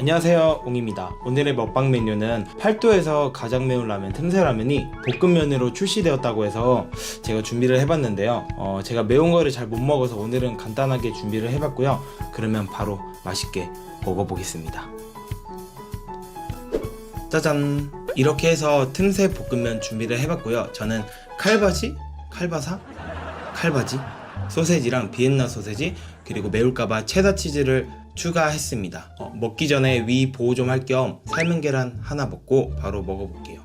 안녕하세요 옹입니다 오늘의 먹방 메뉴는 팔도에서 가장 매운 라면 틈새라면이 볶음면으로 출시되었다고 해서 제가 준비를 해봤는데요 어, 제가 매운 거를 잘 못 먹어서 오늘은 간단하게 준비를 해봤고요 그러면 바로 맛있게 먹어보겠습니다 짜잔 이렇게 해서 틈새 볶음면 준비를 해봤고요 저는 칼바지? 칼바사? 칼바지? 소세지랑 비엔나 소세지 그리고 매울까봐 체다 치즈를 추가했습니다. 어, 먹기 전에 위 보호 좀 할 겸 삶은 계란 하나 먹고 바로 먹어볼게요.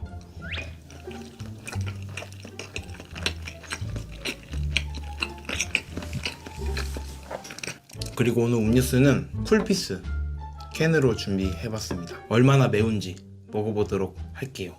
그리고 오늘 음료수는 쿨피스 캔으로 준비해봤습니다. 얼마나 매운지 먹어보도록 할게요.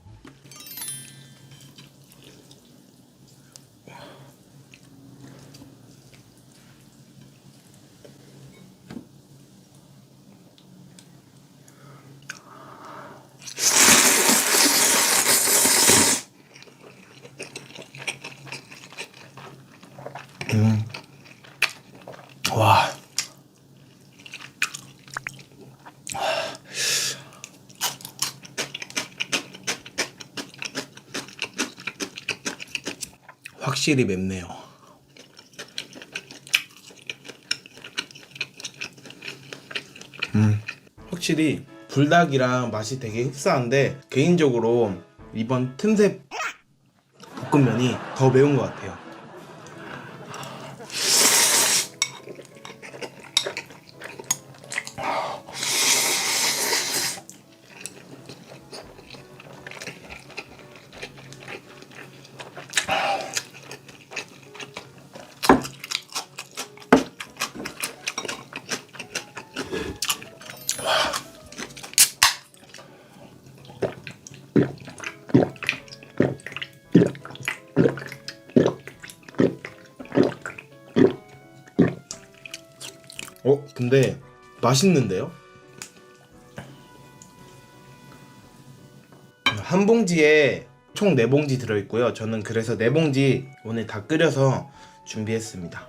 확실히 맵네요. 음, 확실히 불닭이랑 맛이 되게 흡사한데 개인적으로 이번 틈새 볶음면이 더 매운 것 같아요. 어, 근데 맛있는데요? 한 봉지에 총 4봉지 들어있고요. 저는 그래서 4봉지 오늘 다 끓여서 준비했습니다.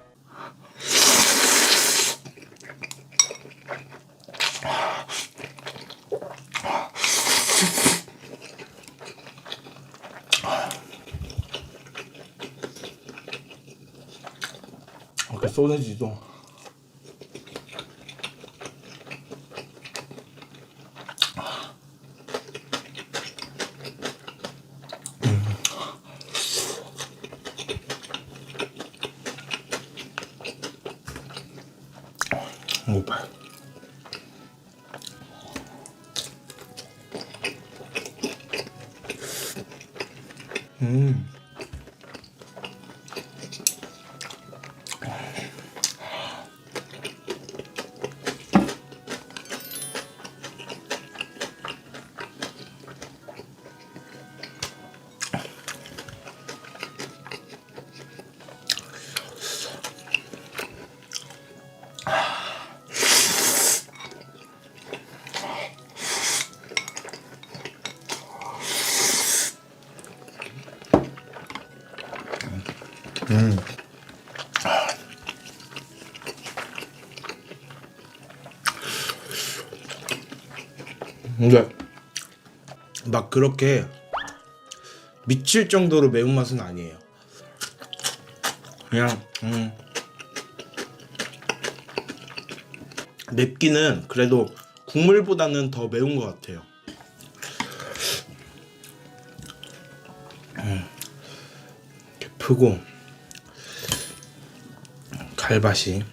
아까 소세지도 음. 음. 근데 막 그렇게 미칠 정도로 매운맛은 아니에요. 그냥 음. 맵기는 그래도 국물보다는 더 매운 것 같아요. 음. 프고 갈밭이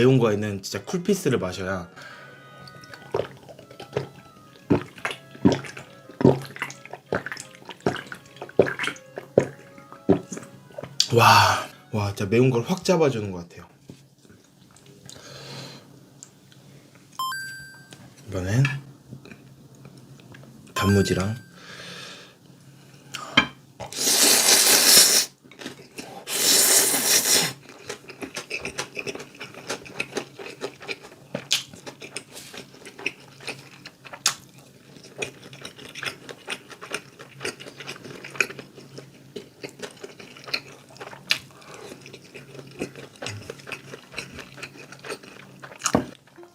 매운 거에는 진짜 쿨피스를 마셔야 와, 와, 진짜 매운 걸 확 잡아주는 것 같아요. 이번엔 단무지랑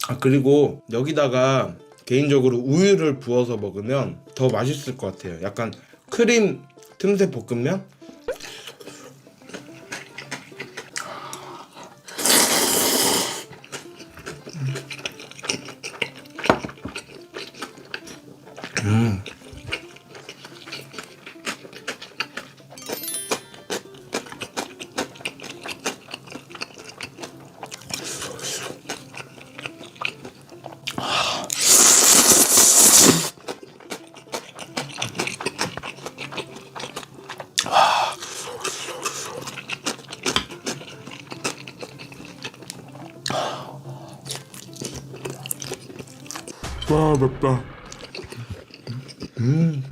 아 그리고 여기다가 개인적으로 우유를 부어서 먹으면 더 맛있을 것 같아요. 약간 크림 틈새 볶음면? 음. 와 맵다. 음.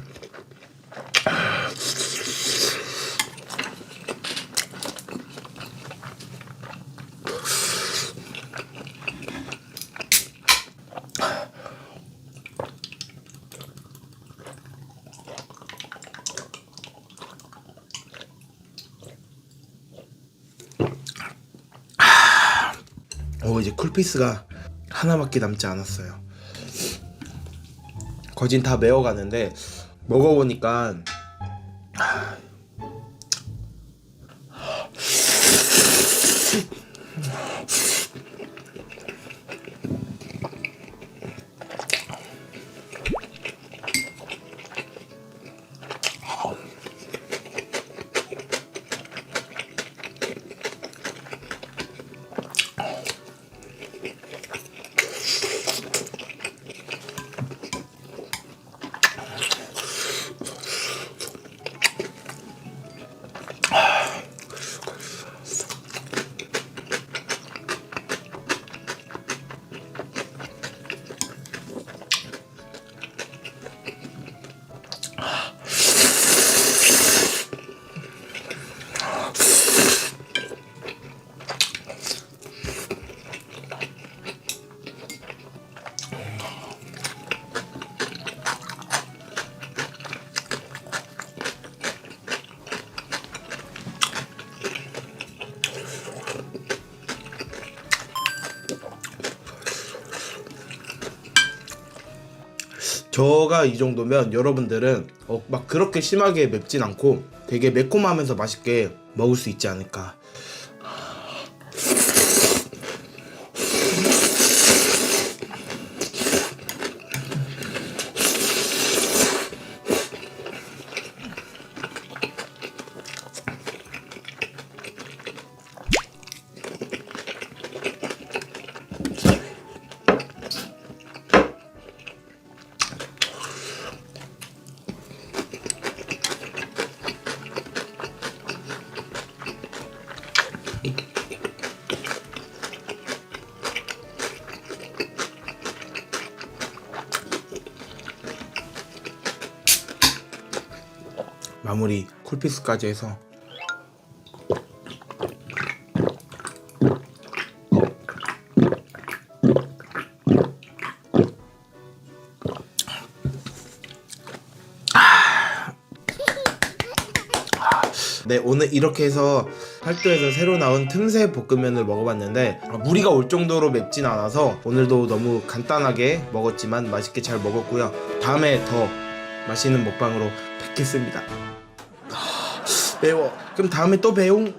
오 이제 쿨피스가 하나밖에 남지 않았어요. 거진 다 메워가는데 먹어보니까 저가 이 정도면 여러분들은 어, 막 그렇게 심하게 맵진 않고 되게 매콤하면서 맛있게 먹을 수 있지 않을까. 마무리 쿨피스까지 해서. 네 오늘 이렇게 해서 팔도에서 새로 나온 틈새 볶음면을 먹어봤는데 어, 무리가 올 정도로 맵진 않아서 오늘도 너무 간단하게 먹었지만 맛있게 잘 먹었고요. 다음에 더 맛있는 먹방으로 뵙겠습니다 아, 매워. 그럼 다음에 또 배웅